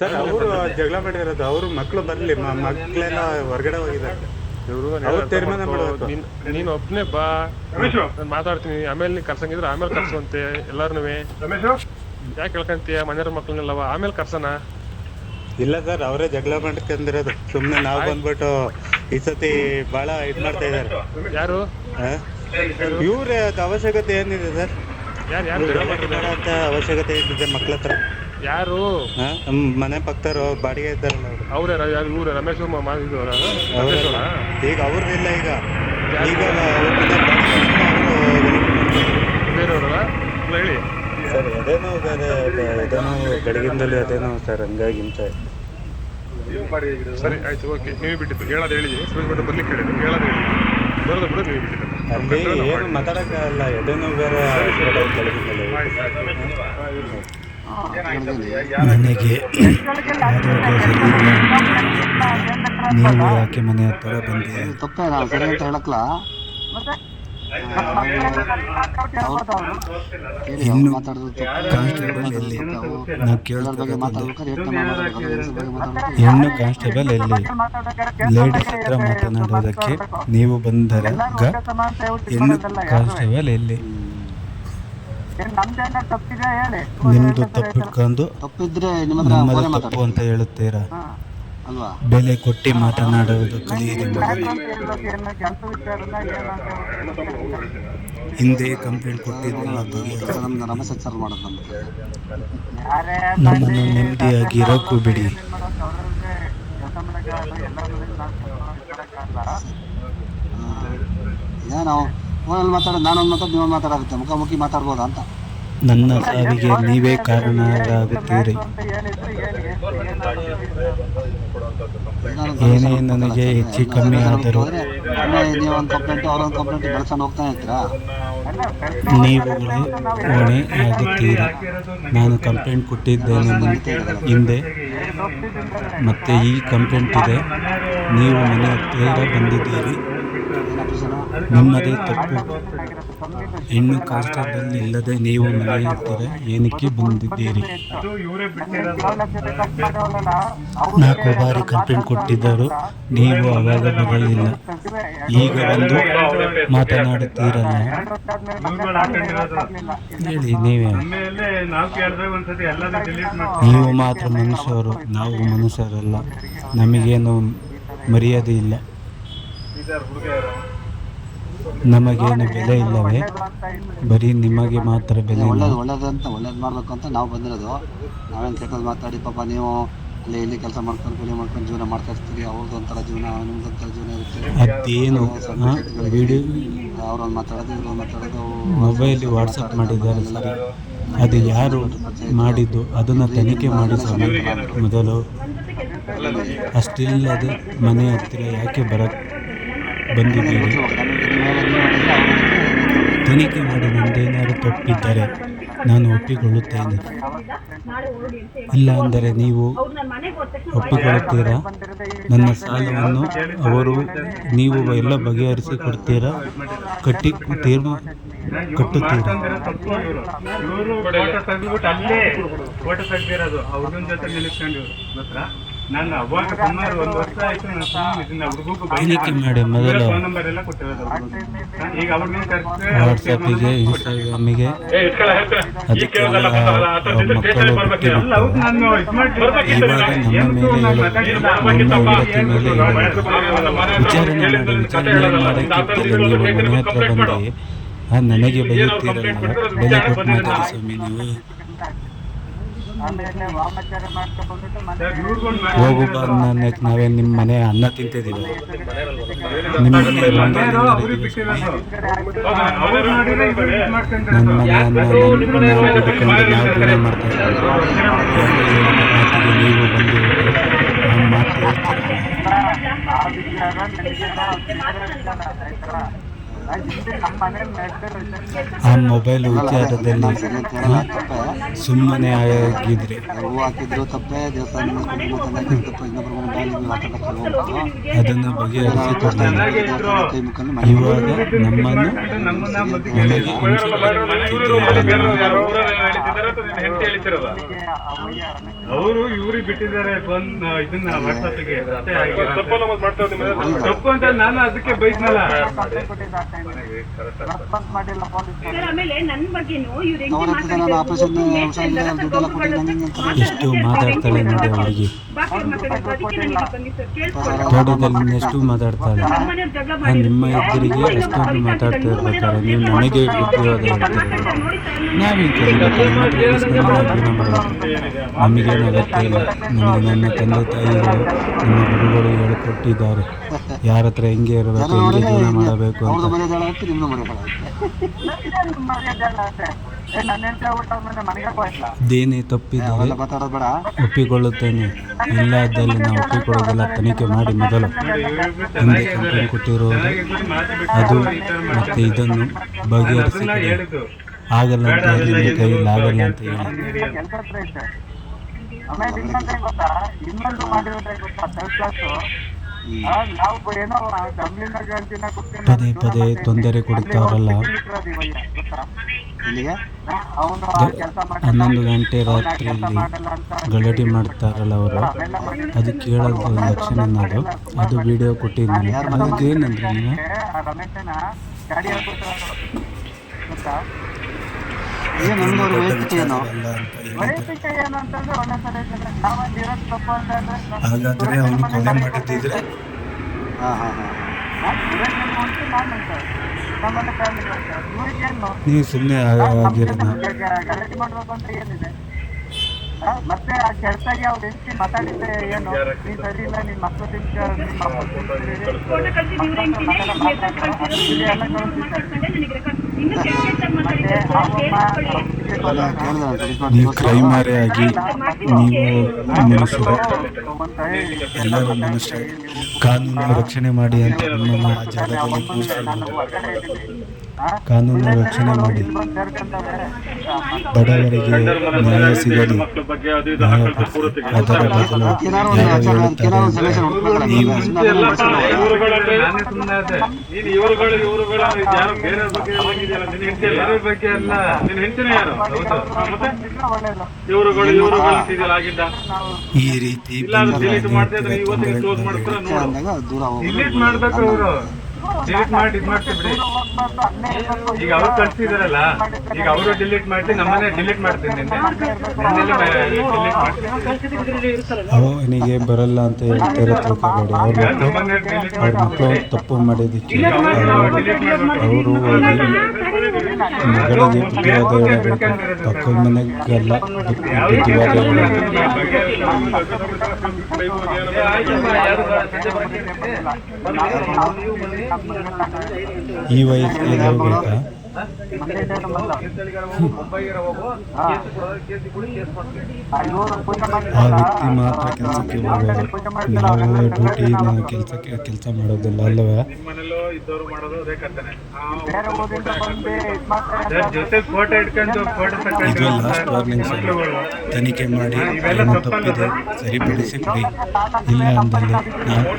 Sir ಅವರು ಜಗಳ ಮಾಡಿರೋದು ಅವರು ಮಕ್ಕಳು ಬರಲಿ ಮಕ್ಕಳೆಲ್ಲ ಹೊರಗಡೆ ಹೋಗಿದ್ದಾರೆ. ತೀರ್ಮಾನ. ನೀನ್ ನೀನ್ ಒಬ್ನೇ ಬಾ. ನಾನು ಮಾತಾಡ್ತೀನಿ. ಆಮೇಲೆ ನೀನ್ ಕರ್ಸಂಗಿದ್ರೆ ಆಮೇಲೆ ಕರ್ಸುವಂತೆ ಎಲ್ಲಾರು ಯಾಕೆ ಹೇಳ್ಕಂತೀಯ? ಮನೆಯವ್ರ ಮಕ್ಳನ್ನೆಲ್ಲವ ಆಮೇಲೆ ಕರ್ಸನ ಇಲ್ಲ ಸರ್ ಅವರೇ ಜಗಳ ಮಾಡ್ಕೊಂಡಿರೋದು ಸುಮ್ಮನೆ ನಾವ್ ಬಂದ್ಬಿಟ್ಟು ಈ ಸತಿ ಬಹಳ ಇದ್ ಮಾಡ್ತಾ ಇದ್ದಾರೆ. ಯಾರು? ಇವ್ರ ಅವಶ್ಯಕತೆ ಏನಿದೆ ಸರ್? ಯಾರು ಅಂತ ಅವಶ್ಯಕತೆ ಏನಿದೆ ಮಕ್ಳ ಹತ್ರ ಯಾರು? ಹಾ? ನಮ್ ಮನೆ ಪಕ್ಕದವ್ರು ಬಾಡಿಗೆ ಇದ್ದಾರಲ್ಲ ಅವರು ಅವ್ರೇ ಯಾರು ಇವ್ರೆ? ರಮೇಶ್ ಅವರಾ? ಈಗ ಅವ್ರದ್ದಿಲ್ಲ ಈಗ? ಈಗ ಅವ್ರ ಮನೆ ಬಾಡಿಗೆ ಅವರು ಬೇರೆಯವ್ರಲ್ಲ? ಇಲ್ಲ ಹೇಳಿ. ಸರ್ ಅದೇನೋ ಬೇರೆ ಅದೇನೋ ಬೆಳಗಿಂದಲೇ ಅದೇನೋ ಸರ್ ಹಂಗಾಗಿ ಹಿಂಸೆ ಸರಿ ಆಯ್ತು ಓಕೆ. ನೀವು ಬಿಟ್ಟಿದ್ದು. ಹೇಳೋದು ಹೇಳಿದ್ದೀನಿ ಸುರೇಶ್ ಭಟ್ ಬರ್ಲಿಕ್ಕೆ ಹೇಳಿದ್ರು ಹೇಳೋದು ಹೇಳಿದ್ದೀನಿ ಬರೋದು ಬಿಡೋದು ನೀವು ಬಿಟ್ಟಿದ್ದು. ಅಲ್ಲಿ ಏನು ಮಾತಾಡಕ್ಕಾಗಲ್ಲ. ಎದೇನೋ ಬೇರೆ ಬೆಳಗಿಂದಲೇ ಆಯ್ತು ಆಯ್ತು. ನನಗೆ ನೀವು ಯಾಕೆ ಮನೆ ಹತ್ತಿರ ಬಂದೆ? ಇನ್ನು ಮಾತಾಡೋದು ಕಾನ್ಸ್ಟೇಬಲ್ ಎಲ್ಲಿ? ನಾವು ಹೆಣ್ಣು ಕಾನ್ಸ್ಟೇಬಲ್ ಎಲ್ಲಿ? ಲೇಡೀಸ್ ಹತ್ರ ಮಾತನಾಡೋದಕ್ಕೆ ನೀವು ಬಂದರೆ ಹೆಣ್ಣು ಕಾನ್ಸ್ಟೇಬಲ್ ಎಲ್ಲಿ? ನಿಮ್ದು ತಪ್ಪಿಟ್ಕೊಂಡು ತಪ್ಪಿದ್ರೆ ನಿಮ್ಮ ಹತ್ರ ನಮ್ಮದು ಫೋನೇ ತಪ್ಪು ಅಂತ ಹೇಳುತ್ತೀರಾ? ಅಲ್ವಾ? ಬೆಲೆ ಕೊಟ್ಟು ಮಾತನಾಡುವುದು ಕಲಿಯಿರಿ. ಹಿಂದೆ ಕಂಪ್ಲೇಂಟ್ ಕೊಟ್ಟಿರೋದು ನಮ್ಮ ನಮ್ದು ರಮೇಶ್ ಸರ್ ಮಾಡೋದು ನಮ್ಗೆ. ನಮ್ಮನ್ನು ನೆಮ್ಮದಿಯಾಗಿ ಇರೋಕ್ಕೂ ಬಿಡಿ. ಏನೋ ಫೋನಲ್ಲಿ ಮಾತಾಡೋದು ನಾನೊಂದು ಮಾತಾಡೋದು ನೀವೊಂದು ಮಾತಾಡುತ್ತೆ ಮುಖಾಮುಖಿ ಮಾತಾಡ್ಬೋದಾ ಅಂತ? ನನ್ನ ಸಾವಿಗೆ ನೀವೇ ಕಾರಣರಾಗುತ್ತೀರಿ ಏನೇ ನನಗೆ ಹೆಚ್ಚು ಕಮ್ಮಿ ಆದರೂ ನೀವೊಂದು ಕಂಪ್ಲೇಂಟ್ ಅವ್ರೊಂದು ಕಂಪ್ಲೇಂಟ್ ಬೆಳೆಸ್ಕೊಂಡು ಹೋಗ್ತಾ ಇರ್ತೀರಾ ನೀವುಗಳೇ ಹೊಣೆ ಆಗುತ್ತೀರಿ. ನಾನು ಕಂಪ್ಲೇಂಟ್ ಕೊಟ್ಟಿದ್ದೇನೆ ಹಿಂದೆ. ಮತ್ತೆ ಈ ಕಂಪ್ಲೇಂಟ್ ಇದೆ. ನೀವು ಮನೆ ಹತ್ತಿರ ಬಂದಿದ್ದೀರಿ. ನಿಮ್ಮದೇ ತಪ್ಪು. ಹೆಣ್ಣು ಕಾಷ್ಟದಲ್ಲಿ ಇಲ್ಲದೆ ನೀವು ಮನೆ ಹತ್ತಿರ ಏನಕ್ಕೆ ಬಂದಿದ್ದೀರಿ? ನಾಲ್ಕು ಬಾರಿ ಕಂಪ್ಲೇಂಟ್ ಕೊಟ್ಟಿದ್ದರು, ನೀವು ಅವಾಗ ಬರಲಿಲ್ಲ. ಈಗ ಬಂದು ಮಾತನಾಡುತ್ತೀರಲ್ಲ. ಹೇಳಿ, ನೀವೇ. ನೀವು ಮಾತ್ರ ಮನುಷ್ಯರು, ನಾವು ಮನುಷ್ಯರಲ್ಲ. ನಮಗೇನು ಮರ್ಯಾದೆ ಇಲ್ಲ. ನಮಗೇನು ಬೆಲೆ ಇಲ್ಲವೇ? ಬರೀ ನಿಮಗೆ ಮಾತ್ರ ಬೆಲೆ ಇಲ್ಲ ಒಳ್ಳೇದು ಒಳ್ಳೇದು ಅಂತ ಒಳ್ಳೇದು ಮಾಡಬೇಕು ಅಂತ ನಾವು ಬಂದಿರೋದು. ನಾವೇನು ಕೆಟ್ಟದ್ದು ಮಾತಾಡಿ ಪಾಪ ನೀವು ಅಲ್ಲಿ ಇಲ್ಲಿ ಕೆಲಸ ಮಾಡ್ಕೊಂಡು ಕೂಲಿ ಮಾಡ್ಕೊಂಡು ಜೀವನ ಮಾಡ್ತಾ ಇರ್ತೀರಿ. ಅವ್ರದ್ದು ಒಂಥರ ಜೀವನ ನಿಮ್ದು ಒಂಥರ ಜೀವನ ಇರುತ್ತೆ. ಅದೇನು ವಿಡಿಯೋ ಅವ್ರೊಂದು ಮಾತಾಡೋದು ಇವ್ರೊಂದು ಮಾತಾಡೋದು ಮೊಬೈಲ್ ವಾಟ್ಸಪ್ ಮಾಡಿದ್ದಾರೆ ಸರಿ. ಅದು ಯಾರು ಮಾಡಿದ್ದು? ಅದನ್ನು ತನಿಖೆ ಮಾಡಿಸೋಣ ಮೊದಲು ಅಷ್ಟಿಲ್ಲದೆ ಮನೆ ಹತ್ತಿರ ಯಾಕೆ ಬರ ಬಂದಿದ್ದೀರಿ. ತನಿಖೆ ಮಾಡಿ ನಂದೇನಾದರೂ ತಪ್ಪಿದ್ದರೆ ನಾನು ಒಪ್ಪಿಕೊಳ್ಳುತ್ತೇನೆ. ಇಲ್ಲ ಅಂದರೆ ನೀವು ಒಪ್ಪಿಕೊಳ್ಳುತ್ತೀರಾ? ನನ್ನ ಸಾಲವನ್ನು ಅವರು ನೀವು ಎಲ್ಲ ಬಗೆಹರಿಸಿ ಕೊಡ್ತೀರಾ ಕಟ್ಟಿ ತೀರ್ಮ ಕಟ್ಟುತ್ತೀರಾ? ಫೋಟೋ ತೆಗ್ದಿರೋದು ಜೊತೆ ನಾನು ಅವಾಗ ಸುಮಾರು ಒಂದು ವರ್ಷ ಆಯ್ತು ನಾನು ಸುಮ್ಮನೆ ಇದನ್ನ ಹುಡುಗಗೂ ತನಿಖೆ ಮಾಡಿ. ಮೊದಲು? ಫೋನ್ ನಂಬರ್ ಎಲ್ಲ ಕೊಟ್ಟಿರೋದು ಅವ್ರಿಗೂ. ಈಗ ಅವ್ರನ್ನ ಕರ್ಸಿ ವಾಟ್ಸಪ್ಪಿಗೆ ಇನ್ಸ್ಟಾಗ್ರಾಮಿಗೆ ಅದಕ್ಕೆಲ್ಲ ಮಕ್ಕಳು ನಾನು ಇದು ವಿಚಾರಣೆ ಮಾಡಿ ವಿಚಾರಣೆ ನೀವು ಮನೆ ಹತ್ರ ಬಂದು ಆ ನನಗೆ ಬೈಯುತ್ತೀರಲ್ಲ ಬೆಲೆ ಕೊಟ್ಟು ಮಾತಾಡಿ ಸ್ವಾಮಿ ನೀವು. ಹೋಗು ಅನ್ನಕ್ಕೆ ನಾವೇ ನಿಮ್ಮ ಮನೆ ಅನ್ನ ತಿಂತಿದ್ದೀವಿ. ನಿಮ್ಮ ಮನೆ ನನ್ನ ಮನೆ ಅನ್ನ ನಾವು ನಾವು ಮಾಡ್ತಾ ನೀವು ಬಂದು ಹೇಳ್ತೀರಲ್ಲ ಆ ಮೊಬೈಲ್ ವಿಚಾರದಲ್ಲಿ ಸುಮ್ಮನೆ ಆಗಿದ್ರೆ. ಅದನ್ನು ಬಗೆಹರಿಸಿಕೊಳ್ಳಲ್ಲ ಇವಾಗ ನಮ್ಮನ್ನು ಅವರು ಇವ್ರಿಗೆ ಬಿಟ್ಟಿದ್ದಾರೆ ಬಂದ್ ಇದನ್ನ ವಾಟ್ಸಪ್ಗೆ ತಪ್ಪು ಅಂತ ನಾನು ಅದಕ್ಕೆ ಬೈದ್ನಲ್ಲ. ಸರ್. ಆಮೇಲೆ ನನ್ ಬಗ್ಗೆನೂ ಇವ್ರು ಹೆಂಗೆ ಅವ್ರ ಹತ್ರ ನಾನು ಆಪರೇಷನ್ ಹುಷಾರಿಲ್ಲ ದುಡ್ಡೆಲ್ಲ ಕೊಟ್ಟಿಲ್ಲ ನಂಗೆ ಅಂತ ಎಷ್ಟು ಮಾತಾಡ್ತಾಳೆ ನೋಡಿ ಅವಳಿಗೆ. ತೋಟದಲ್ಲಿ ಎಷ್ಟು ಮಾತಾಡ್ತಾಳೆ ಮಾಡಿ ನಿಮ್ಮ ಇಬ್ಬರಿಗೆ ಅಷ್ಟೊಂದು ಮಾತಾಡ್ತಾ ಇರ್ಬೇಕಾದ್ರೆ ನೀವು ನನಗೆ ನಾವೇನು ಜೀವನ ಮಾಡಬೇಕು ನಮಗೇನು ಅಗತ್ಯ ಇಲ್ಲ. ನನಗೆ ನನ್ನ ತಂದೆ ತಾಯಿಗಳು ನಮ್ಮ ಗುರುಗಳು ಹೇಳಿಕೊಟ್ಟಿದ್ದಾರೆ. ಯಾರ ಹತ್ರ ಹೆಂಗೆ ಇರಬೇಕು ಹೆಂಗೆ ಜೀವನ ಮಾಡಬೇಕು ಅಂತ ಮರ್ಯಾದೆ ಅಂತ ನಿಮ್ದು ಮರ್ಯಾದೆ ದೇನೆ ತಪ್ಪಿದರೆ ಬೇಡ. ಒಪ್ಪಿಕೊಳ್ಳುತ್ತೇನೆ. ಇಲ್ಲ ಇದ್ದಲ್ಲಿ ನಾವು ಒಪ್ಪಿಕೊಳ್ಳೋದಿಲ್ಲ ತನಿಖೆ ಮಾಡಿ ಮೊದಲು ಹಿಂದೆ ಕಂಪ್ಲೇಂಟ್ ಕೊಟ್ಟಿರುವುದು ಅದು ಮತ್ತೆ ಇದನ್ನು ಬಗೆಹರಿಸಿ ಆಗಲ್ಲ ಅಂತ ಹೇಳಿ ನಿಮ್ಮ ಕೈಯಲ್ಲಿ ಆಗಲ್ಲ ಅಂತ ಹೇಳಿ. ಆಮೇಲೆ ಇನ್ನೊಂದೇ ಗೊತ್ತಾ? ಇನ್ನೊಂದು ಮಾಡಿರೋದೇ ಗೊತ್ತಾ? ಪದೇ ಪದೇ ತೊಂದರೆ ಕೊಡುತ್ತಾರಲ್ಲ. ಹನ್ನೊಂದು ಗಂಟೆ ರಾತ್ರಿಯಲ್ಲಿ ಗಲಾಟೆ ಮಾಡ್ತಾರಲ್ಲ ಅವರು. ಅದು ಕೇಳೋದು ಲಕ್ಷಣ ಅನ್ನೋದು. ಅದು ವಿಡಿಯೋ ಕೊಟ್ಟಿದ್ದೀನಿ. ಅದಕ್ಕೇನಂದ್ರೆ ನೀವು ಆ ರಮೇಶನ ಗಾಡಿ ಹಾಕ್ಬಿಟ್ರು ಗೊತ್ತಾ ಏನು ನಮ್ದು ಅವ್ರ ವೈಯಕ್ತಿಕ ಏನು. ವೈಯಕ್ತಿಕ ಏನು ಅಂತಂದ್ರೆ ಒಂದೊಂದ್ಸರಿ ನಾವಲ್ಲಿ ಇರೋದು ತಪ್ಪು ಹಾಗಾದ್ರೆ ಅವನು ಕೊಲೆ ಮಾಡಿದ್ದಿದ್ರೆ ಹಾಂ ಹಾಂ ಹಾಂ. ನೀವು ಸುಮ್ಮನೆ ಗಲಾಟೆ ಮಾಡ್ಬೇಕು ಅಂತ ಏನಿದೆ. ಮತ್ತೆ ಆ ಕೆಲ್ಸಾಗಿ ಅವ್ರು ಹೆಂಡತಿ ಮಾತಾಡಿದ್ರೆ ಏನು? ನೀ ಸರಿ ಇಲ್ಲ ನಿಮ್ಮ ಮಕ್ಕಳು ನಿಮ್ಮ ಅಪ್ಪ ನೀವು ಕ್ರೈಮರೇ ಆಗಿ ನೀವು ಮನುಷ್ಯರು ಎಲ್ಲರೂ ಮನುಷ್ಯ ಕಾನೂನು ರಕ್ಷಣೆ ಮಾಡಿ ಅಂತ ನಮ್ಮ ಜಾಗದಲ್ಲಿ ಕಾನೂನು ರಕ್ಷಣೆ ಮಾಡಿ ಬಡವರಿಗೆ ನ್ಯಾಯ ಸಿಗಲಿ. ನ್ಯಾಯ ಕೊಡಿಸಿ ಅದರ ಬದಲು ಯಾರು ಹೇಳುತ್ತಾರೆ ನೀವು ಈ ರೀತಿ ದೂರ ಡಿಲೀಟ್ ಮಾಡಿ ಇದು ಮಾಡ್ತೀವಿ ಬಿಡಿ. ಈಗ ಅವ್ರು ಕಳ್ಸಿದಾರಲ್ಲ ಈಗ ಅವರು ಡಿಲೀಟ್ ಮಾಡಿ ನಮ್ಮನೆ ಡಿಲೀಟ್ ಮಾಡ್ತೀನಿ ಅವನಿಗೆ ಬರಲ್ಲ ಅಂತ ಹೇಳ್ತಾರೆ ತಿಳ್ಕೊಬೇಡಿ ಅವ್ರ ಅವ್ರ ಮಕ್ಕಳು ತಪ್ಪು ಮಾಡಿದ್ದಕ್ಕೆ ಅವರು ಮಗಳಿಗೆ ಬುದ್ಧಿವಾದ ಹೇಳಬೇಕು ಪಕ್ಕದ ಮನೆಗೆಲ್ಲ ಬುದ್ಧಿವಾದ ಹೇಳಬೇಕು ಈ ವಯಸ್ಸಿಗೆ ಹೋಗ್ಬೇಕಾ ಆ ವ್ಯಕ್ತಿ ಮಾತ್ರ ಕೆಲಸಕ್ಕೆ ನಾವು ಡ್ಯೂಟಿನ ಕೆಲಸಕ್ಕೆ, ಕೆಲಸ ಮಾಡೋದಿಲ್ಲ ಅಲ್ಲವೇ ಇದ್ ಲಾಸ್ಟ್ ವಾರ್ನಿಂಗ್ ತನಿಖೆ ಮಾಡಿ ಏನು ತಪ್ಪಿದೆ, ಸರಿಪಡಿಸಿ ಕೊಡಿ ಇಲ್ಲ ಅಂದಲ್ಲಿ ನಾವು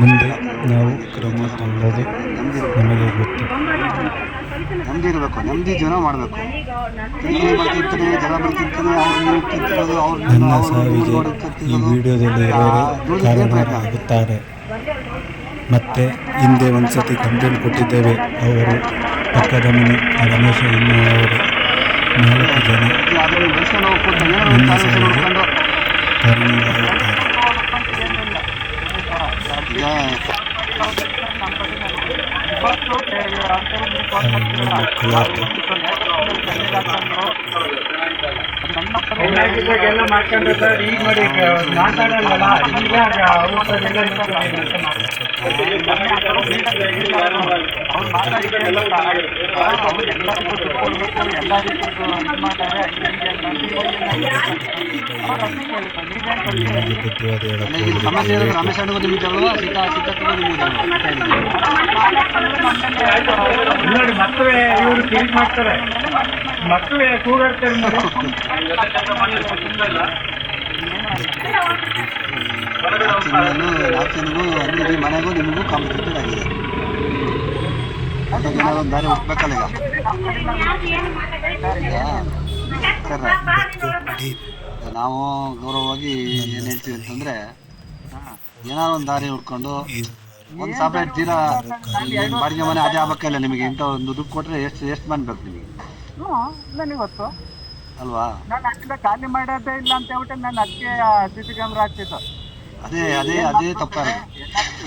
ಮುಂದೆ ನಾವು ಕ್ರಮ ತಗೊಳ್ಳೋದು ನಮಗೆ ಗೊತ್ತು. ನೆಮ್ಮದಿ ಇರಬೇಕು ನೆಮ್ಮದಿ ಜೀವನ ಮಾಡಬೇಕು. ಜನ ಬರ್ತಿರ್ತೀನಿ ಅವ್ರು ತಿಂತಿರೋದು ನನ್ನ ಸಾವಿಗೆ ಈ ವಿಡಿಯೋದಲ್ಲಿ ಇರೋರೇ ಕಾರಣರಾಗುತ್ತಾರೆ ಮತ್ತೆ ಹಿಂದೆ ಒಂದ್ಸತಿ ಕಂಪ್ಲೇಂಟ್ ಕೊಟ್ಟಿದ್ದೇವೆ ಅವರು ಪಕ್ಕದ ಮನೆ ರಮೇಶ ಎನ್ನುವವರು. ನಾಲ್ಕು ಜನ ನನ್ನ ಸಾವಿಗೆ ಕಾರಣರಾಗುತ್ತಾರೆ ಈಗ ಆ ಹೆಣ್ಣು ಮಕ್ಕಳಾಯ್ತು ಎಲ್ಲ ನೋಡಿ ಮಾಡ್ತಾರೆ ನೋಡಿ ಇವರು ಚೇಂಜ್ ಮಾಡ್ತಾರೆ ಮಕ್ಕಳೇ ಕೂಗಾಡ್ತಾರೆ ಜನಗೂ ಅಂದ್ರೆ ಮನೆಗೂ ನಿಮಗೂ ಕಾಂಪಿಟೇಟೆಡ್ ಆಗಿದೆ ಅದಕ್ಕೆ ಏನಾದ್ರು ಒಂದು ದಾರಿ ಹೋಗ್ಬೇಕಲ್ಲ ಈಗ ನಾವು ಗೌರವವಾಗಿ ಏನು ಹೇಳ್ತೀವಿ ಅಂತಂದ್ರೆ ಏನಾದ್ರು ಒಂದು ದಾರಿ ಹುಡ್ಕೊಂಡು ಒಂದು ಸಪ್ರೇಟ್ ತೀರಾ ಬಾಡಿಗೆ ಮನೆ ಅದೇ ಆಗ್ಬೇಕಲ್ಲ ನಿಮಗೆ? ಇಂಥ ಒಂದು ದುಡ್ಡು ಕೊಟ್ರೆ ಎಷ್ಟು ಎಷ್ಟು ಮನೆ ಬೇಕು ನಿಮಗೆ? ನನಗೆ ಗೊತ್ತು. ಅಲ್ವಾ? ನಾನು ಅಲ್ಲಿಂದ ಖಾಲಿ ಮಾಡೋದೇ ಇಲ್ಲ ಅಂತ ಹೇಳ್ಬಿಟ್ಟು ನಾನು ಅದಕ್ಕೆ ಸಿ ಸಿ ಕ್ಯಾಮ್ರಾ ಹಾಕ್ತಿತ್ತು ಅದೇ ಅದೇ ಅದೇ ತಪ್ಪಾಗಿರೋದು